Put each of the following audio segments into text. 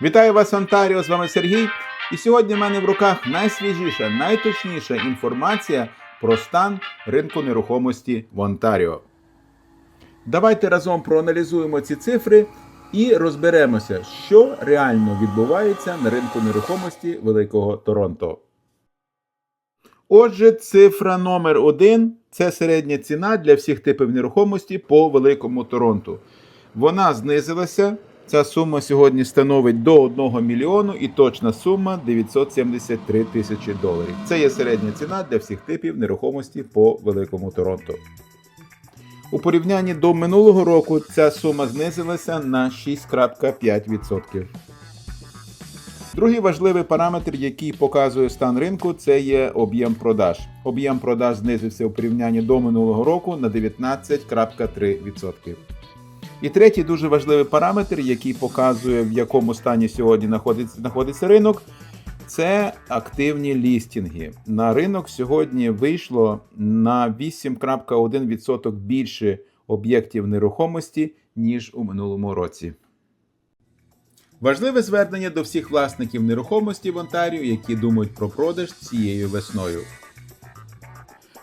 Вітаю вас, Онтаріо! З вами Сергій. І сьогодні в мене в руках найсвіжіша, найточніша інформація про стан ринку нерухомості в Онтаріо. Давайте разом проаналізуємо ці цифри і розберемося, що реально відбувається на ринку нерухомості Великого Торонто. Отже, цифра номер один це середня ціна для всіх типів нерухомості по Великому Торонту. Вона знизилася. Ця сума сьогодні становить до 1 мільйону і точна сума 973 тисячі доларів. Це є середня ціна для всіх типів нерухомості по Великому Торонто. У порівнянні до минулого року ця сума знизилася на 6,5%. Другий важливий параметр, який показує стан ринку, це є об'єм продаж. Об'єм продаж знизився у порівнянні до минулого року на 19,3%. І третій дуже важливий параметр, який показує, в якому стані сьогодні знаходиться, знаходиться ринок, це активні лістінги. На ринок сьогодні вийшло на 8,1% більше об'єктів нерухомості, ніж у минулому році. Важливе звернення до всіх власників нерухомості в Онтаріо, які думають про продаж цією весною.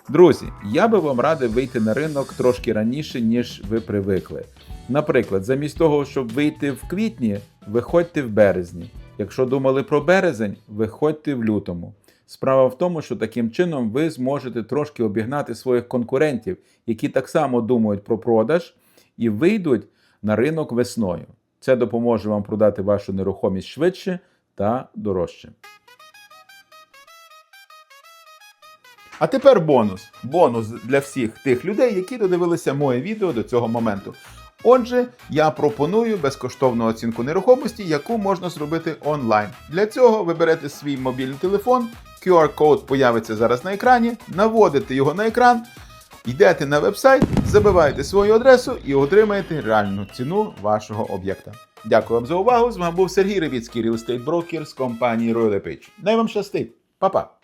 Друзі, я би вам радив вийти на ринок трошки раніше, ніж ви привикли. Наприклад, замість того, щоб вийти в квітні, виходьте в березні. Якщо думали про березень, виходьте в лютому. Справа в тому, що таким чином ви зможете трошки обігнати своїх конкурентів, які так само думають про продаж і вийдуть на ринок весною. Це допоможе вам продати вашу нерухомість швидше та дорожче. А тепер бонус. Бонус для всіх тих людей, які додивилися моє відео до цього моменту. Отже, я пропоную безкоштовну оцінку нерухомості, яку можна зробити онлайн. Для цього ви берете свій мобільний телефон, QR-код появиться зараз на екрані, наводите його на екран, йдете на вебсайт, забиваєте свою адресу і отримаєте реальну ціну вашого об'єкта. Дякую вам за увагу. З вами був Сергій Ревіцький, Real Estate Broker з компанії Royal Page. Най вам щастить, Па-па!